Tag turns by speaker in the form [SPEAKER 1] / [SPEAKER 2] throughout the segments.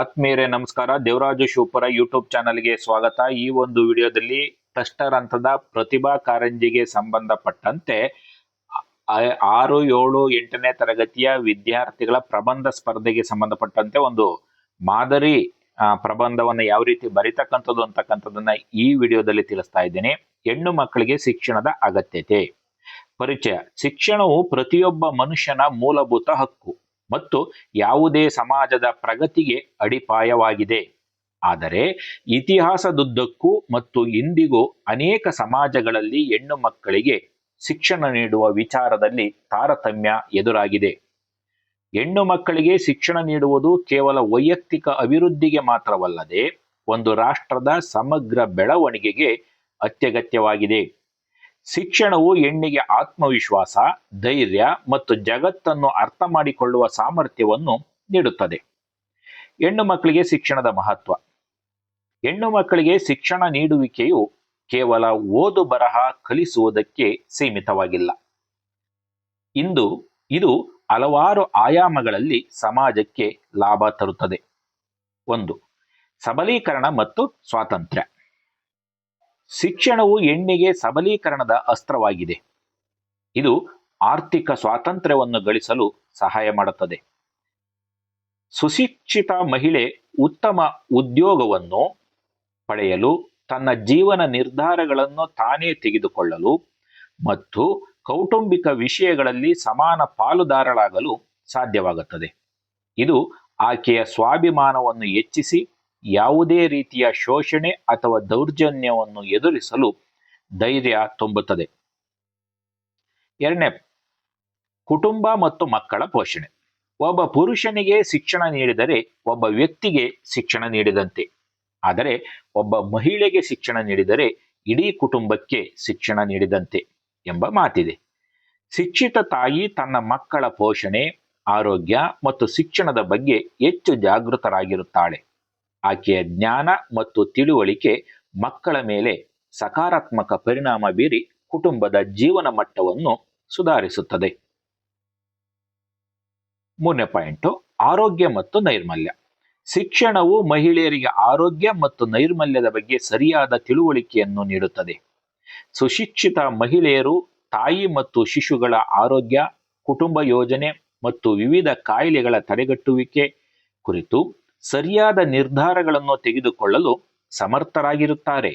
[SPEAKER 1] ಆತ್ಮೀಯರೇ, ನಮಸ್ಕಾರ. ದೇವರಾಜು ಶಿವಪುರ ಯೂಟ್ಯೂಬ್ ಚಾನಲ್ಗೆ ಸ್ವಾಗತ. ಈ ಒಂದು ವಿಡಿಯೋದಲ್ಲಿ ಟಸ್ಟರ್ ಹಂತದ ಪ್ರತಿಭಾ ಕಾರಂಜಿಗೆ ಸಂಬಂಧಪಟ್ಟಂತೆ ಆರು, ಏಳು, ಎಂಟನೇ ತರಗತಿಯ ವಿದ್ಯಾರ್ಥಿಗಳ ಪ್ರಬಂಧ ಸ್ಪರ್ಧೆಗೆ ಸಂಬಂಧಪಟ್ಟಂತೆ ಒಂದು ಮಾದರಿ ಪ್ರಬಂಧವನ್ನು ಯಾವ ರೀತಿ ಬರಿತಕ್ಕಂಥದ್ದು ಅಂತಕ್ಕಂಥದ್ದನ್ನ ಈ ವಿಡಿಯೋದಲ್ಲಿ ತಿಳಿಸ್ತಾ ಇದ್ದೇನೆ. ಹೆಣ್ಣು ಮಕ್ಕಳಿಗೆ ಶಿಕ್ಷಣದ ಅಗತ್ಯತೆ. ಪರಿಚಯ. ಶಿಕ್ಷಣವು ಪ್ರತಿಯೊಬ್ಬ ಮನುಷ್ಯನ ಮೂಲಭೂತ ಹಕ್ಕು. ಮತ್ತು ಯಾವುದೇ ಸಮಾಜದ ಪ್ರಗತಿಗೆ ಅಡಿಪಾಯವಾಗಿದೆ. ಆದರೆ ಇತಿಹಾಸದುದ್ದಕ್ಕೂ ಮತ್ತು ಇಂದಿಗೂ ಅನೇಕ ಸಮಾಜಗಳಲ್ಲಿ ಹೆಣ್ಣು ಮಕ್ಕಳಿಗೆ ಶಿಕ್ಷಣ ನೀಡುವ ವಿಚಾರದಲ್ಲಿ ತಾರತಮ್ಯ ಎದುರಾಗಿದೆ. ಹೆಣ್ಣು ಮಕ್ಕಳಿಗೆ ಶಿಕ್ಷಣ ನೀಡುವುದು ಕೇವಲ ವೈಯಕ್ತಿಕ ಅಭಿವೃದ್ಧಿಗೆ ಮಾತ್ರವಲ್ಲದೆ ಒಂದು ರಾಷ್ಟ್ರದ ಸಮಗ್ರ ಬೆಳವಣಿಗೆಗೆ ಅತ್ಯಗತ್ಯವಾಗಿದೆ. ಶಿಕ್ಷಣವು ಹೆಣ್ಣಿಗೆ ಆತ್ಮವಿಶ್ವಾಸ, ಧೈರ್ಯ ಮತ್ತು ಜಗತ್ತನ್ನು ಅರ್ಥ ಮಾಡಿಕೊಳ್ಳುವ ಸಾಮರ್ಥ್ಯವನ್ನು ನೀಡುತ್ತದೆ. ಹೆಣ್ಣು ಮಕ್ಕಳಿಗೆ ಶಿಕ್ಷಣದ ಮಹತ್ವ. ಹೆಣ್ಣು ಮಕ್ಕಳಿಗೆ ಶಿಕ್ಷಣ ನೀಡುವಿಕೆಯು ಕೇವಲ ಓದು ಬರಹ ಕಲಿಸುವುದಕ್ಕೆ ಸೀಮಿತವಾಗಿಲ್ಲ. ಇಂದು ಇದು ಹಲವಾರು ಆಯಾಮಗಳಲ್ಲಿ ಸಮಾಜಕ್ಕೆ ಲಾಭ ತರುತ್ತದೆ. ಒಂದು, ಸಬಲೀಕರಣ ಮತ್ತು ಸ್ವಾತಂತ್ರ್ಯ. ಶಿಕ್ಷಣವು ಹೆಣ್ಣಿಗೆ ಸಬಲೀಕರಣದ ಅಸ್ತ್ರವಾಗಿದೆ. ಇದು ಆರ್ಥಿಕ ಸ್ವಾತಂತ್ರ್ಯವನ್ನು ಗಳಿಸಲು ಸಹಾಯ ಮಾಡುತ್ತದೆ. ಸುಶಿಕ್ಷಿತ ಮಹಿಳೆ ಉತ್ತಮ ಉದ್ಯೋಗವನ್ನು ಪಡೆಯಲು ತನ್ನ ಜೀವನ ನಿರ್ಧಾರಗಳನ್ನು ತಾನೇ ತೆಗೆದುಕೊಳ್ಳಲು ಮತ್ತು ಕೌಟುಂಬಿಕ ವಿಷಯಗಳಲ್ಲಿ ಸಮಾನ ಪಾಲುದಾರಳಾಗಲು ಸಾಧ್ಯವಾಗುತ್ತದೆ. ಇದು ಆಕೆಯ ಸ್ವಾಭಿಮಾನವನ್ನು ಹೆಚ್ಚಿಸಿ ಯಾವುದೇ ರೀತಿಯ ಶೋಷಣೆ ಅಥವಾ ದೌರ್ಜನ್ಯವನ್ನು ಎದುರಿಸಲು ಧೈರ್ಯ ತುಂಬುತ್ತದೆ. ಎರಡನೇ, ಕುಟುಂಬ ಮತ್ತು ಮಕ್ಕಳ ಪೋಷಣೆ. ಒಬ್ಬ ಪುರುಷನಿಗೆ ಶಿಕ್ಷಣ ನೀಡಿದರೆ ಒಬ್ಬ ವ್ಯಕ್ತಿಗೆ ಶಿಕ್ಷಣ ನೀಡಿದಂತೆ. ಆದರೆ ಒಬ್ಬ ಮಹಿಳೆಗೆ ಶಿಕ್ಷಣ ನೀಡಿದರೆ ಇಡೀ ಕುಟುಂಬಕ್ಕೆ ಶಿಕ್ಷಣ ನೀಡಿದಂತೆ ಎಂಬ ಮಾತಿದೆ. ಶಿಕ್ಷಿತ ತಾಯಿ ತನ್ನ ಮಕ್ಕಳ ಪೋಷಣೆ, ಆರೋಗ್ಯ ಮತ್ತು ಶಿಕ್ಷಣದ ಬಗ್ಗೆ ಹೆಚ್ಚು ಜಾಗೃತರಾಗಿರುತ್ತಾಳೆ. ಆಕೆಯ ಜ್ಞಾನ ಮತ್ತು ತಿಳುವಳಿಕೆ ಮಕ್ಕಳ ಮೇಲೆ ಸಕಾರಾತ್ಮಕ ಪರಿಣಾಮ ಬೀರಿ ಕುಟುಂಬದ ಜೀವನ ಮಟ್ಟವನ್ನು ಸುಧಾರಿಸುತ್ತದೆ. ಮೂರನೇ ಪಾಯಿಂಟು ಆರೋಗ್ಯ ಮತ್ತು ನೈರ್ಮಲ್ಯ. ಶಿಕ್ಷಣವು ಮಹಿಳೆಯರಿಗೆ ಆರೋಗ್ಯ ಮತ್ತು ನೈರ್ಮಲ್ಯದ ಬಗ್ಗೆ ಸರಿಯಾದ ತಿಳುವಳಿಕೆಯನ್ನು ನೀಡುತ್ತದೆ. ಸುಶಿಕ್ಷಿತ ಮಹಿಳೆಯರು ತಾಯಿ ಮತ್ತು ಶಿಶುಗಳ ಆರೋಗ್ಯ, ಕುಟುಂಬ ಯೋಜನೆ ಮತ್ತು ವಿವಿಧ ಕಾಯಿಲೆಗಳ ತಡೆಗಟ್ಟುವಿಕೆ ಕುರಿತು ಸರಿಯಾದ ನಿರ್ಧಾರಗಳನ್ನು ತೆಗೆದುಕೊಳ್ಳಲು ಸಮರ್ಥರಾಗಿರುತ್ತಾರೆ.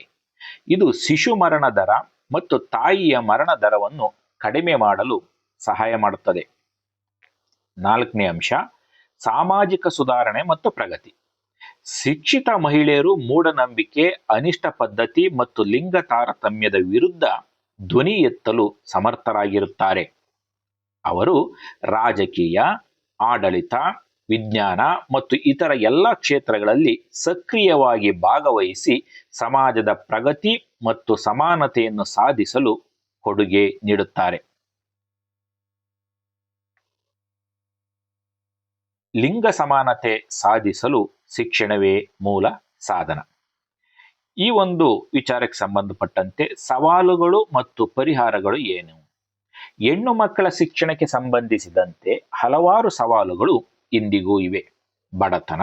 [SPEAKER 1] ಇದು ಶಿಶು ಮರಣ ದರ ಮತ್ತು ತಾಯಿಯ ಮರಣ ದರವನ್ನು ಕಡಿಮೆ ಮಾಡಲು ಸಹಾಯ ಮಾಡುತ್ತದೆ. ನಾಲ್ಕನೇ ಅಂಶ, ಸಾಮಾಜಿಕ ಸುಧಾರಣೆ ಮತ್ತು ಪ್ರಗತಿ. ಶಿಕ್ಷಿತ ಮಹಿಳೆಯರು ಮೂಢನಂಬಿಕೆ, ಅನಿಷ್ಟ ಪದ್ಧತಿ ಮತ್ತು ಲಿಂಗ ತಾರತಮ್ಯದ ವಿರುದ್ಧ ಧ್ವನಿ ಎತ್ತಲು ಸಮರ್ಥರಾಗಿರುತ್ತಾರೆ. ಅವರು ರಾಜಕೀಯ, ಆಡಳಿತ ವಿಜ್ಞಾನ ಮತ್ತು ಇತರ ಎಲ್ಲ ಕ್ಷೇತ್ರಗಳಲ್ಲಿ ಸಕ್ರಿಯವಾಗಿ ಭಾಗವಹಿಸಿ ಸಮಾಜದ ಪ್ರಗತಿ ಮತ್ತು ಸಮಾನತೆಯನ್ನು ಸಾಧಿಸಲು ಕೊಡುಗೆ ನೀಡುತ್ತಾರೆ. ಲಿಂಗ ಸಮಾನತೆ ಸಾಧಿಸಲು ಶಿಕ್ಷಣವೇ ಮೂಲ ಸಾಧನ. ಈ ಒಂದು ವಿಚಾರಕ್ಕೆ ಸಂಬಂಧಪಟ್ಟಂತೆ ಸವಾಲುಗಳು ಮತ್ತು ಪರಿಹಾರಗಳು ಏನು? ಹೆಣ್ಣು ಮಕ್ಕಳ ಶಿಕ್ಷಣಕ್ಕೆ ಸಂಬಂಧಿಸಿದಂತೆ ಹಲವಾರು ಸವಾಲುಗಳು ಇಂದಿಗೂ ಇವೆ. ಬಡತನ,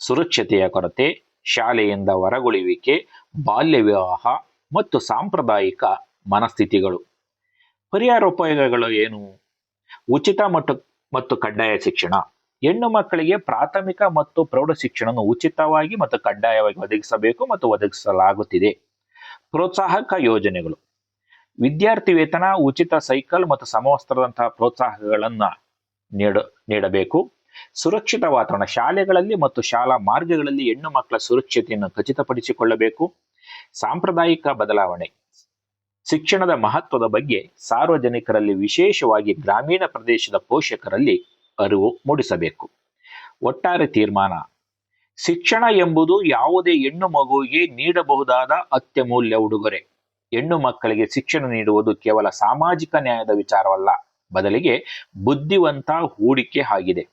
[SPEAKER 1] ಸುರಕ್ಷತೆಯ ಕೊರತೆ, ಶಾಲೆಯಿಂದ ಹೊರಗುಳಿವಿಕೆ ಬಾಲ್ಯ ವಿವಾಹ ಮತ್ತು ಸಾಂಪ್ರದಾಯಿಕ ಮನಸ್ಥಿತಿಗಳು. ಪರಿಹಾರೋಪಾಯಗಳು ಏನು? ಉಚಿತ ಮತ್ತು ಮತ್ತು ಕಡ್ಡಾಯ ಶಿಕ್ಷಣ. ಹೆಣ್ಣು ಮಕ್ಕಳಿಗೆ ಪ್ರಾಥಮಿಕ ಮತ್ತು ಪ್ರೌಢ ಶಿಕ್ಷಣವನ್ನು ಉಚಿತವಾಗಿ ಮತ್ತು ಕಡ್ಡಾಯವಾಗಿ ಒದಗಿಸಬೇಕು ಮತ್ತು ಒದಗಿಸಲಾಗುತ್ತಿದೆ. ಪ್ರೋತ್ಸಾಹಕ ಯೋಜನೆಗಳು. ವಿದ್ಯಾರ್ಥಿ ವೇತನ, ಉಚಿತ ಸೈಕಲ್ ಮತ್ತು ಸಮವಸ್ತ್ರದಂತಹ ಪ್ರೋತ್ಸಾಹಗಳನ್ನು ನೀಡ, ನೀಡಬೇಕು. ಸುರಕ್ಷಿತ ವಾತಾವರಣ, ಶಾಲೆಗಳಲ್ಲಿ ಮತ್ತು ಶಾಲಾ ಮಾರ್ಗಗಳಲ್ಲಿ ಹೆಣ್ಣು ಮಕ್ಕಳ ಸುರಕ್ಷತೆಯನ್ನು ಖಚಿತಪಡಿಸಿಕೊಳ್ಳಬೇಕು. ಸಾಂಪ್ರದಾಯಿಕ ಬದಲಾವಣೆ, ಶಿಕ್ಷಣದ ಮಹತ್ವದ ಬಗ್ಗೆ ಸಾರ್ವಜನಿಕರಲ್ಲಿ ವಿಶೇಷವಾಗಿ ಗ್ರಾಮೀಣ ಪ್ರದೇಶದ ಪೋಷಕರಲ್ಲಿ ಅರಿವು ಮೂಡಿಸಬೇಕು. ಒಟ್ಟಾರೆ ತೀರ್ಮಾನ, ಶಿಕ್ಷಣ ಎಂಬುದು ಯಾವುದೇ ಹೆಣ್ಣು ಮಗುವಿಗೆ ನೀಡಬಹುದಾದ ಅತ್ಯಮೂಲ್ಯ ಉಡುಗೊರೆ. ಹೆಣ್ಣು ಮಕ್ಕಳಿಗೆ ಶಿಕ್ಷಣ ನೀಡುವುದು ಕೇವಲ ಸಾಮಾಜಿಕ ನ್ಯಾಯದ ವಿಚಾರವಲ್ಲ, ಬದಲಿಗೆ ಬುದ್ಧಿವಂತ ಹೂಡಿಕೆ ಆಗಿದೆ.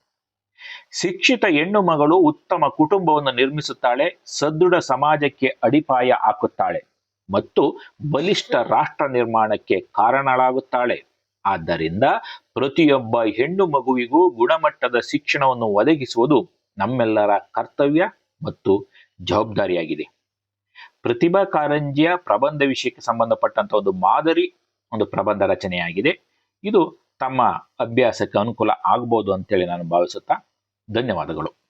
[SPEAKER 1] ಶಿಕ್ಷಿತ ಹೆಣ್ಣು ಮಗಳು ಉತ್ತಮ ಕುಟುಂಬವನ್ನು ನಿರ್ಮಿಸುತ್ತಾಳೆ, ಸದೃಢ ಸಮಾಜಕ್ಕೆ ಅಡಿಪಾಯ ಹಾಕುತ್ತಾಳೆ ಮತ್ತು ಬಲಿಷ್ಠ ರಾಷ್ಟ್ರ ನಿರ್ಮಾಣಕ್ಕೆ ಕಾರಣಳಾಗುತ್ತಾಳೆ. ಆದ್ದರಿಂದ ಪ್ರತಿಯೊಬ್ಬ ಹೆಣ್ಣು ಮಗುವಿಗೂ ಗುಣಮಟ್ಟದ ಶಿಕ್ಷಣವನ್ನು ಒದಗಿಸುವುದು ನಮ್ಮೆಲ್ಲರ ಕರ್ತವ್ಯ ಮತ್ತು ಜವಾಬ್ದಾರಿಯಾಗಿದೆ. ಪ್ರತಿಭಾ ಕಾರಂಜಿಯ ಪ್ರಬಂಧ ವಿಷಯಕ್ಕೆ ಸಂಬಂಧಪಟ್ಟಂತ ಒಂದು ಮಾದರಿ, ಒಂದು ಪ್ರಬಂಧ ರಚನೆಯಾಗಿದೆ. ಇದು ತಮ್ಮ ಅಭ್ಯಾಸಕ್ಕೆ ಅನುಕೂಲ ಆಗ್ಬೋದು ಅಂತೇಳಿ ನಾನು ಭಾವಿಸುತ್ತಾ ಧನ್ಯವಾದಗಳು.